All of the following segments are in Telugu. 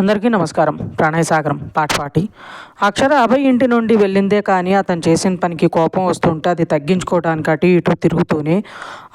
అందరికీ నమస్కారం. ప్రణయసాగరం పాటపాటి అక్షర అభయ్ ఇంటి నుండి వెళ్ళిందే కానీ అతను చేసిన పనికి కోపం వస్తుంటే అది తగ్గించుకోవడానికి అటు ఇటు తిరుగుతూనే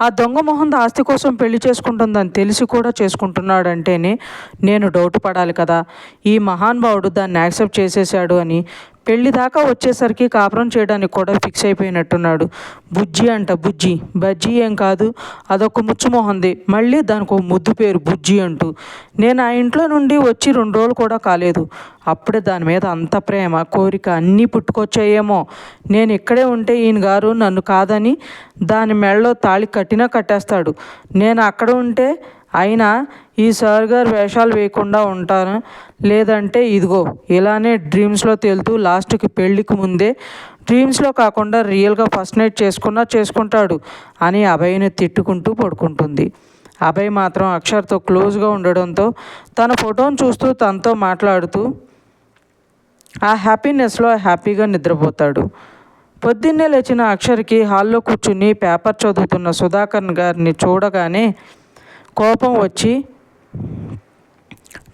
ఆ దొంగ మొహం ఆస్తి కోసం పెళ్ళి చేసుకుంటుందని తెలిసి కూడా చేసుకుంటున్నాడంటేనే నేను డౌట్ పడాలి కదా. ఈ మహానుభావుడు దాన్ని యాక్సెప్ట్ చేసేసాడు అని పెళ్ళి దాకా వచ్చేసరికి కాపురం చేయడానికి కూడా ఫిక్స్ అయిపోయినట్టున్నాడు. బుజ్జి అంట బుజ్జి. బజ్జి ఏం కాదు అదొక ముచ్చుమొహంది. మళ్ళీ దానికి ఒక ముద్దు పేరు బుజ్జి అంటూ. నేను ఆ ఇంట్లో నుండి వచ్చి రెండు రోజులు కూడా కాలేదు. అప్పుడే దాని మీద అంత ప్రేమ కోరిక అన్నీ పుట్టుకొచ్చాయేమో. నేను ఇక్కడే ఉంటే ఈయన గారు నన్ను కాదని దాని మెడలో తాళి కట్టినా కట్టేస్తాడు. నేను అక్కడ ఉంటే అయినా ఈ సార్ గారు వేషాలు వేయకుండా ఉంటాను లేదంటే ఇదిగో ఇలానే డ్రీమ్స్లో తేలుతూ లాస్ట్కి పెళ్ళికి ముందే డ్రీమ్స్లో కాకుండా రియల్గా ఫస్ట్ నైట్ చేసుకున్నా చేసుకుంటాడు అని అభయ్ని తిట్టుకుంటూ పడుకుంటుంది. అభయ్ మాత్రం అక్షర్తో క్లోజ్గా ఉండడంతో తన ఫోటోను చూస్తూ తనతో మాట్లాడుతూ ఆ హ్యాపీనెస్లో హ్యాపీగా నిద్రపోతాడు. పొద్దున్నే లేచిన అక్షర్కి హాల్లో కూర్చుని పేపర్ చదువుతున్న సుధాకర్ గారిని చూడగానే కోపం వచ్చి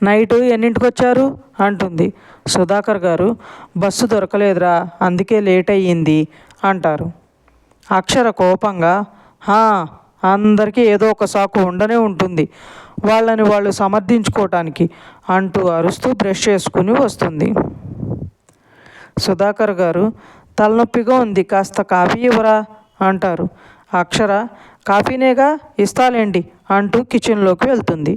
నైట్ ఎన్నింటికి వచ్చారు అంటుంది. సుధాకర్ గారు బస్సు దొరకలేదురా అందుకే లేట్ అయ్యింది అంటారు. అక్షర కోపంగా "హా, అందరికీ ఏదో ఒక సాకు ఉండనే ఉంటుంది వాళ్ళని వాళ్ళు సమర్థించుకోవటానికి అంటూ అరుస్తూ బ్రష్ చేసుకుని వస్తుంది. సుధాకర్ గారు తలనొప్పిగా ఉంది కాస్త కాఫీ ఇవ్వరా? అంటారు. అక్షర కాఫీనేగా ఇస్తాలేండి అంటూ కిచెన్లోకి వెళ్తుంది.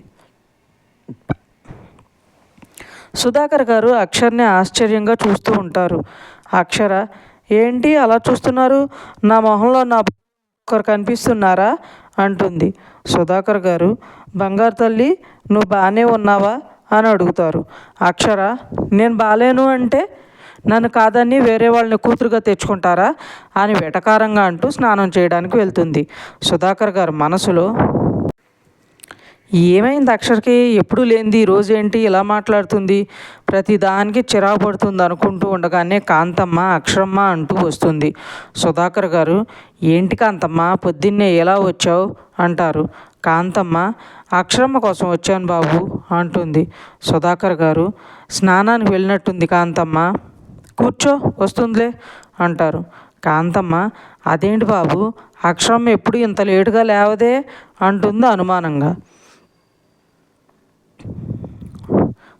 సుధాకర్ గారు అక్షర్ని ఆశ్చర్యంగా చూస్తూ ఉంటారు. అక్షర ఏంటి అలా చూస్తున్నారు? నా మొహంలో నా ఒకరు కనిపిస్తున్నారా? అంటుంది. సుధాకర్ గారు బంగారు తల్లి నువ్వు బాగానే ఉన్నావా? అని అడుగుతారు. అక్షర నేను బాగాలేను అంటే? నన్ను కాదని వేరే వాళ్ళని కూతురుగా తెచ్చుకుంటారా? అని వెటకారంగా అంటూ స్నానం చేయడానికి వెళ్తుంది. సుధాకర్ గారు మనసులో ఏమైంది అక్షర్కి? ఎప్పుడు లేనిది? రోజు ఏంటి? ఇలా మాట్లాడుతుంది. ప్రతి దానికి చిరాకు పడుతుంది అనుకుంటూ ఉండగానే కాంతమ్మ అక్షరమ్మ అంటూ వస్తుంది. సుధాకర్ గారు ఏంటి కాంతమ్మ? పొద్దున్నే ఎలా వచ్చావు? అంటారు. కాంతమ్మ అక్షరమ్మ కోసం వచ్చాను బాబు అంటుంది. సుధాకర్ గారు స్నానానికి వెళ్ళినట్టుంది కాంతమ్మ. కూర్చో వస్తుందిలే అంటారు. కాంతమ్మ అదేంటి బాబు అక్షరమ్మ ఎప్పుడు ఇంత లేటుగా లేవదే? అంటుంది అనుమానంగా.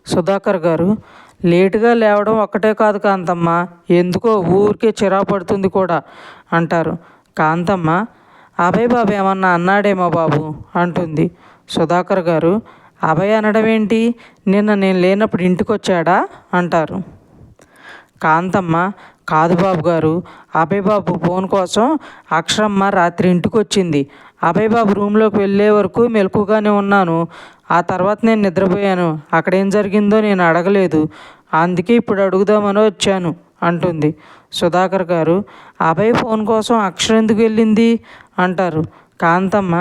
సుధాకర్ గారు లేటుగా లేవడం ఒక్కటే కాదు కాంతమ్మ ఎందుకో ఊరికే చిరా పడుతుంది కూడా అంటారు. కాంతమ్మ అభయ్ బాబు ఏమన్నా అన్నాడేమో బాబు అంటుంది. సుధాకర్ గారు అభయ్ అనడం ఏంటి నిన్న నేను లేనప్పుడు ఇంటికి వచ్చాడా అంటారు. కాంతమ్మ కాదు బాబు గారు అభయ్ బాబు ఫోన్ కోసం అక్షరమ్మ రాత్రి ఇంటికి వచ్చింది అభయ్ బాబు రూమ్లోకి వెళ్ళే వరకు మెలకుగానే ఉన్నాను. ఆ తర్వాత నేను నిద్రపోయాను. అక్కడ ఏం జరిగిందో నేను అడగలేదు. అందుకే ఇప్పుడు అడుగుదామని వచ్చాను అంటుంది. సుధాకర్ గారు అభయ్ ఫోన్ కోసం అక్షర ఎందుకు వెళ్ళింది? అంటారు. కాంతమ్మ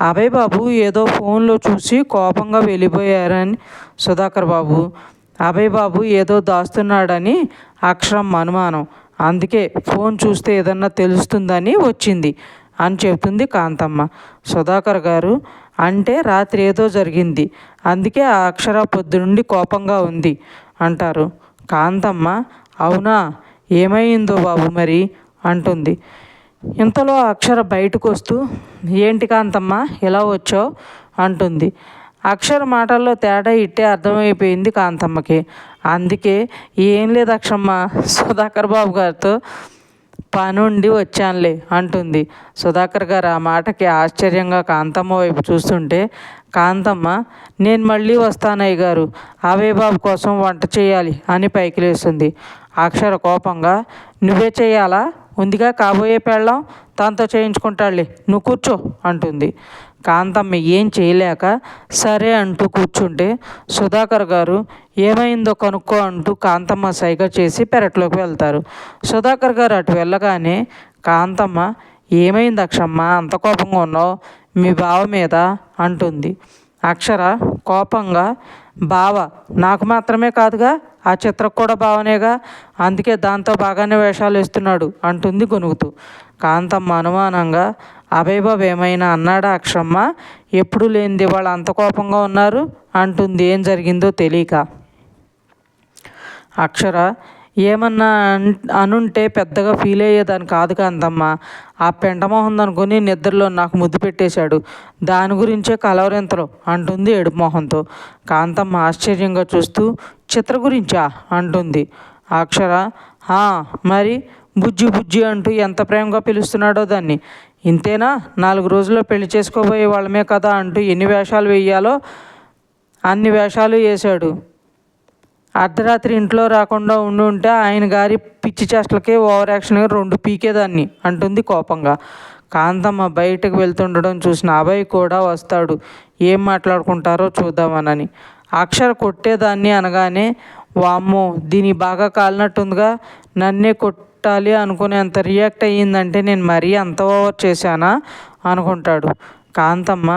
అభయ్ బాబు ఏదో ఫోన్లో చూసి కోపంగా వెళ్ళిపోయారని సుధాకర్ బాబు. అభయ్ బాబు ఏదో దాస్తున్నాడని అక్షరం అనుమానం. అందుకే ఫోన్ చూస్తే ఏదన్నా తెలుస్తుందని వచ్చింది అని చెబుతుంది కాంతమ్మ. సుధాకర్ గారు అంటే రాత్రి ఏదో జరిగింది. అందుకే ఆ అక్షర పొద్దునుండి కోపంగా ఉంది అంటారు. కాంతమ్మ అవునా? ఏమైందో బాబు మరి అంటుంది. ఇంతలో అక్షర బయటకు వస్తూ ఏంటి కాంతమ్మ ఎలా వచ్చావు? అంటుంది. అక్షర మాటల్లో తేడా ఇట్టే అర్థమైపోయింది కాంతమ్మకి. అందుకే ఏం లేదు అక్షమ్మ సుధాకర్ బాబు గారితో పనుండి వచ్చానులే అంటుంది. సుధాకర్ గారు ఆ మాటకి ఆశ్చర్యంగా కాంతమ్మ వైపు చూస్తుంటే కాంతమ్మ నేను మళ్ళీ వస్తానయ్య గారు అవే బాబు కోసం వంట చేయాలి అని పైకి లేస్తుంది. అక్షర కోపంగా నువ్వే చేయాలా? ఉందిగా కాబోయే పెళ్ళం తనతో చేయించుకుంటాడులే నువ్వు కూర్చో అంటుంది. కాంతమ్మ ఏం చేయలేక సరే అంటూ కూర్చుంటే సుధాకర్ గారు ఏమైందో కనుక్కో అంటూ కాంతమ్మ సైగ చేసి పెరట్లోకి వెళ్తారు. సుధాకర్ గారు అటు వెళ్ళగానే కాంతమ్మ ఏమైంది అక్షమ్మ? అంత కోపంగా ఉన్నావు? మీ బావ మీద? అంటుంది. అక్షర కోపంగా బావ నాకు మాత్రమే కాదుగా ఆ చిత్రకు కూడా బావనేగా అందుకే దాంతో బాగానే వేషాలు వేస్తున్నాడు అంటుంది గొనుగుతూ. కాంతమ్మ అనుమానంగా అభయబాబు ఏమైనా అన్నాడా అక్షమ్మ? ఎప్పుడు లేనిది వాళ్ళు అంత కోపంగా ఉన్నారు? అంటుంది. ఏం జరిగిందో తెలియక. అక్షర ఏమన్నా అన్- అనుంటే పెద్దగా ఫీల్ అయ్యేదాన్ని కాదు కాంతమ్మ. ఆ పెంటమోహన్ అనుకుని నిద్రలో నాకు ముద్దు పెట్టేశాడు. దాని గురించే కలవరింతలు అంటుంది ఏడుపు మొహంతో. కాంతమ్మ ఆశ్చర్యంగా చూస్తూ చిత్ర గురించా? అంటుంది. అక్షర "ఆ, మరి బుజ్జి బుజ్జి అంటూ ఎంత ప్రేమగా పిలుస్తున్నాడో దాన్ని. ఇంతేనా? నాలుగు రోజుల్లో పెళ్ళి చేసుకోబోయే వాళ్ళమే కదా అంటూ ఎన్ని వేషాలు వేయాలో అన్ని వేషాలు వేశాడు. అర్ధరాత్రి ఇంట్లో రాకుండా ఉండి ఉంటే ఆయన గారి పిచ్చి చేష్టలకి ఓవర్ యాక్షన్గా రెండు పీకేదాన్ని అంటుంది కోపంగా. కాంతమ్మ బయటకు వెళ్తుండడం చూసిన అభయ్ కూడా వస్తాడు. ఏం మాట్లాడుకుంటారో చూద్దామనని. అక్షర కొట్టేదాన్ని అనగానే వామ్మో దీని బాగా కాలినట్టుందిగా. నన్నే కొట్టాలి అనుకునేంత రియాక్ట్ అయ్యిందంటే నేను మరీ అంత ఓవర్ చేశానా? అనుకుంటాడు. కాంతమ్మ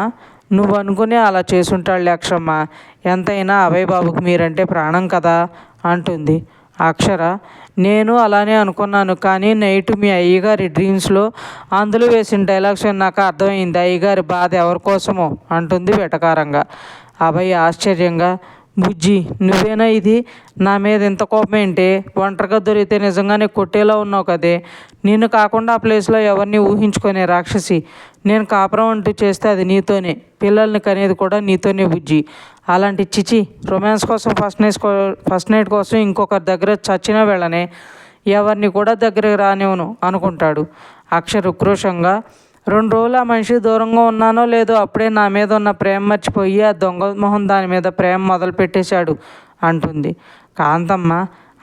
నువ్వు అనుకునే అలా చేసుంటాడు అక్షరమ్మ ఎంతైనా అభయ్ బాబుకి మీరంటే ప్రాణం కదా అంటుంది. అక్షర నేను అలానే అనుకున్నాను కానీ నైట్ మీ అయ్యగారి డ్రీమ్స్లో అందులో వేసిన డైలాగ్స్ నాకు అర్థమైంది. అయ్యగారి బాధ ఎవరి కోసమో అంటుంది వెటకారంగా. అభయ్ ఆశ్చర్యంగా బుజ్జి నువ్వేనా ఇది? నా మీద ఇంత కోపం ఏంటి ఒంటరిగా దొరికితే నిజంగానే కొట్టేలా ఉన్నావు కదే. నిన్ను కాకుండా ఆ ప్లేస్లో ఎవరిని ఊహించుకునే రాక్షసి. నేను కాపురం అంటూ చేస్తే అది నీతోనే. పిల్లల్ని కనేది కూడా నీతోనే బుజ్జి. అలాంటి చిచి రొమాన్స్ కోసం ఫస్ట్ నైట్ ఫస్ట్ నైట్ కోసం ఇంకొకరి దగ్గర చచ్చినా వెళ్ళనే. ఎవరిని కూడా దగ్గరకు రానివ్వను అనుకుంటాడు. అక్షర్ ఉక్రోషంగా రెండు రోజులు ఆ మనిషి దూరంగా ఉన్నానో లేదో అప్పుడే నా మీద ఉన్న ప్రేమ మర్చిపోయి ఆ దొంగ మొహం దాని మీద ప్రేమ మొదలు పెట్టేశాడు అంటుంది. కాంతమ్మ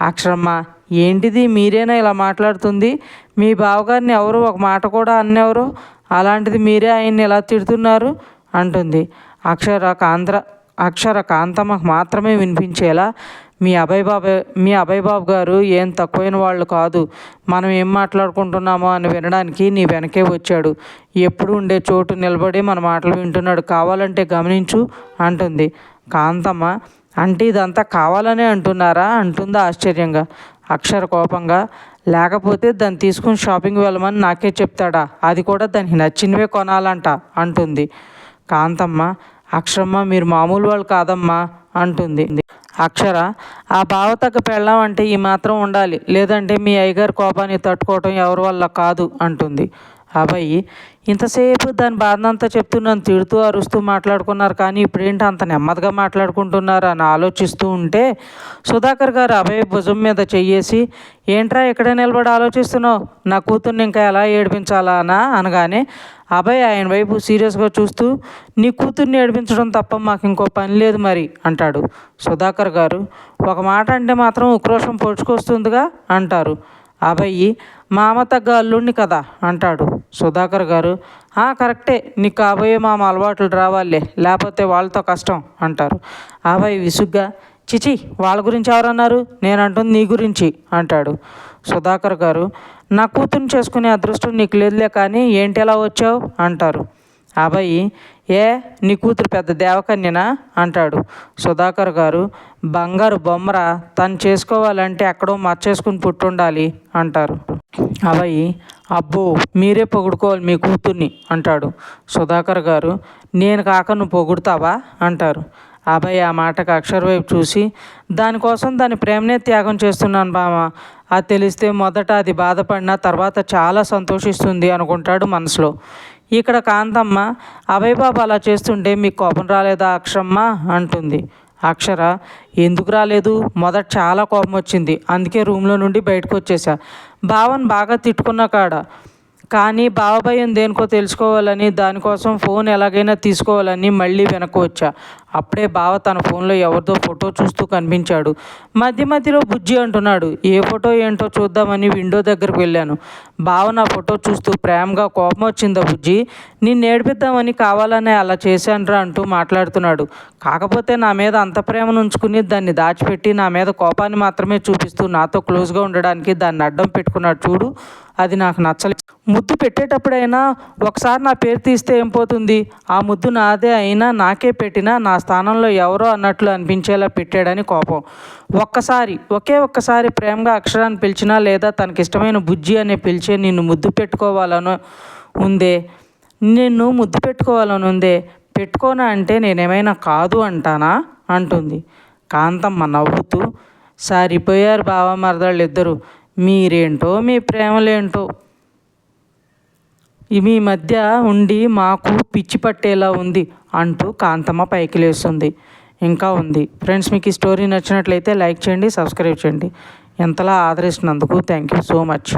అక్షరమ్మ ఏంటిది మీరేనా ఇలా మాట్లాడుతుంది? మీ బావగారిని ఎవరు ఒక మాట కూడా అన్నెవరు? అలాంటిది మీరే ఆయన్ని ఇలా తిడుతున్నారు? అంటుంది. అక్షర కాంత్ర అక్షర కాంతమ్మకు మాత్రమే వినిపించేలా మీ అభయ్ బాబు మీ అభయ్ బాబు గారు ఏం తక్కువైన వాళ్ళు కాదు. మనం ఏం మాట్లాడుకుంటున్నామో అని వినడానికి నీ వెనకే వచ్చాడు. ఎప్పుడు ఉండే చోటు నిలబడి మన మాటలు వింటున్నాడు. కావాలంటే గమనించు అంటుంది. కాంతమ్మ అంటే ఇదంతా కావాలనే అంటున్నారా? అంటుంది ఆశ్చర్యంగా. అక్షర కోపంగా లేకపోతే దాన్ని తీసుకుని షాపింగ్ వెళ్ళమని నాకే చెప్తాడా? అది కూడా దానికి నచ్చినవే కొనాలంట అంటుంది. కాంతమ్మ అక్షరమ్మ మీరు మామూలు వాళ్ళు కాదమ్మా అంటుంది. అక్షర ఆ బావతగ్గ పెళ్ళం అంటే ఈ మాత్రం ఉండాలి. లేదంటే మీ అయ్యగారి కోపాన్ని తట్టుకోవటం ఎవరి వల్ల కాదు అంటుంది. అభయ్ ఇంతసేపు దాని బాధనంతా చెప్తూ నన్ను తిడుతూ అరుస్తూ మాట్లాడుకున్నారు కానీ ఇప్పుడేంటి అంత నెమ్మదిగా మాట్లాడుకుంటున్నారు అని ఆలోచిస్తూ ఉంటే సుధాకర్ గారు అభయ భుజం మీద చెయ్యేసి ఏంట్రా ఇక్కడే నిలబడి ఆలోచిస్తున్నావు? నా కూతుర్ని ఇంకా ఎలా ఏడిపించాలా అనా? అనగానే అభయ్ ఆయన వైపు సీరియస్గా చూస్తూ నీ కూతుర్ని ఏడిపించడం తప్ప మాకు ఇంకో పని లేదు మరి అంటాడు. సుధాకర్ గారు ఒక మాట అంటే మాత్రం ఉక్రోషం పొడుచుకొస్తుందిగా అంటారు. అభయ్ మామ తగ్గ అల్లుడిని కదా అంటాడు సుధాకర్ గారు. "ఆ, కరెక్టే నీకు కాబోయే మామ అలవాట్లు రావాలే లేకపోతే వాళ్ళతో కష్టం అంటారు. అభయ్ విసుగ్గా చిచి వాళ్ళ గురించి ఎవరన్నారు? నేను అంటుంది నీ గురించి అంటాడు సుధాకర్ గారు. నా కూతుర్ని చేసుకునే అదృష్టం నీకు లేదులే కానీ ఏంటి ఎలా వచ్చావు? అంటారు. అబ్బాయి ఏ నీ కూతురు పెద్ద దేవకన్యనా? అంటాడు. సుధాకర్ గారు బంగారు బొమ్మరా తను చేసుకోవాలంటే ఎక్కడో మర్చేసుకుని పుట్టుండాలి అంటారు. అబ్బాయి అబ్బో మీరే పొగుడుకోవాలి మీ కూతుర్ని అంటాడు. సుధాకర్ గారు నేను కాక నువ్వు పొగుడుతావా? అంటారు. అబ్బాయి ఆ మాటకు అక్షర వైపు చూసి దానికోసం దాని ప్రేమనే త్యాగం చేస్తున్నాను బామ అది తెలిస్తే మొదట అది బాధపడినా తర్వాత చాలా సంతోషిస్తుంది అనుకుంటాడు మనసులో. ఇక్కడ కాంతమ్మ అభయబాబు అలా చేస్తుంటే మీకు కోపం రాలేదా అక్షమ్మ? అంటుంది. అక్షర ఎందుకు రాలేదు? మొదట చాలా కోపం వచ్చింది. అందుకే రూమ్లో నుండి బయటకు వచ్చేసా. బావని బాగా తిట్టుకున్న కాడ కానీ బావ భయం దేనికో తెలుసుకోవాలని దానికోసం ఫోన్ ఎలాగైనా తీసుకోవాలని మళ్ళీ వెనక్కు వచ్చా. అప్పుడే బావ తన ఫోన్లో ఎవరిదో ఫోటో చూస్తూ కనిపించాడు. మధ్య మధ్యలో బుజ్జి అంటున్నాడు ఏ ఫోటో ఏంటో చూద్దామని విండో దగ్గరకు వెళ్ళాను. బావ నా ఫోటో చూస్తూ ప్రేమగా కోపం వచ్చిందా బుజ్జి? నిన్ను ఏడిపిద్దామని కావాలనే అలా చేశానురా అంటూ మాట్లాడుతున్నాడు. కాకపోతే నా మీద అంత ప్రేమను ఉంచుకుని దాన్ని దాచిపెట్టి నా మీద కోపాన్ని మాత్రమే చూపిస్తూ నాతో క్లోజ్గా ఉండడానికి దాన్ని అడ్డం పెట్టుకున్నాడు చూడు. అది నాకు నచ్చలేదు ముద్దు పెట్టేటప్పుడైనా ఒకసారి నా పేరు తీస్తే ఏం పోతుంది? ఆ ముద్దు నాదే అయినా నాకే పెట్టినా నా స్థానంలో ఎవరో అన్నట్లు అనిపించేలా పెట్టాడని కోపం. ఒక్కసారి ఒకే ఒక్కసారి ప్రేమగా అక్షరాన్ని పిలిచినా లేదా తనకిష్టమైన బుజ్జి అనే పిలిచే నిన్ను ముద్దు పెట్టుకోవాలను ఉందే? నిన్ను ముద్దు పెట్టుకోవాలని ఉందే? పెట్టుకోనా అంటే నేనేమైనా కాదు అంటానా? అంటుంది. కాంతమ్మ నవ్వుతూ సారిపోయారు బావ మరదళ్ళు ఇద్దరు మీరేంటో మీ ప్రేమలేంటో. ఈ మీ మధ్య ఉండి మాకు పిచ్చి పట్టేలా ఉంది అంటూ కాంతమ్మ పైకి లేస్తుంది. ఇంకా ఉంది. ఫ్రెండ్స్ మీకు ఈ స్టోరీ నచ్చినట్లయితే లైక్ చేయండి సబ్స్క్రైబ్ చేయండి. ఎంతలా ఆదరిస్తున్నందుకు థ్యాంక్ యూ సో మచ్.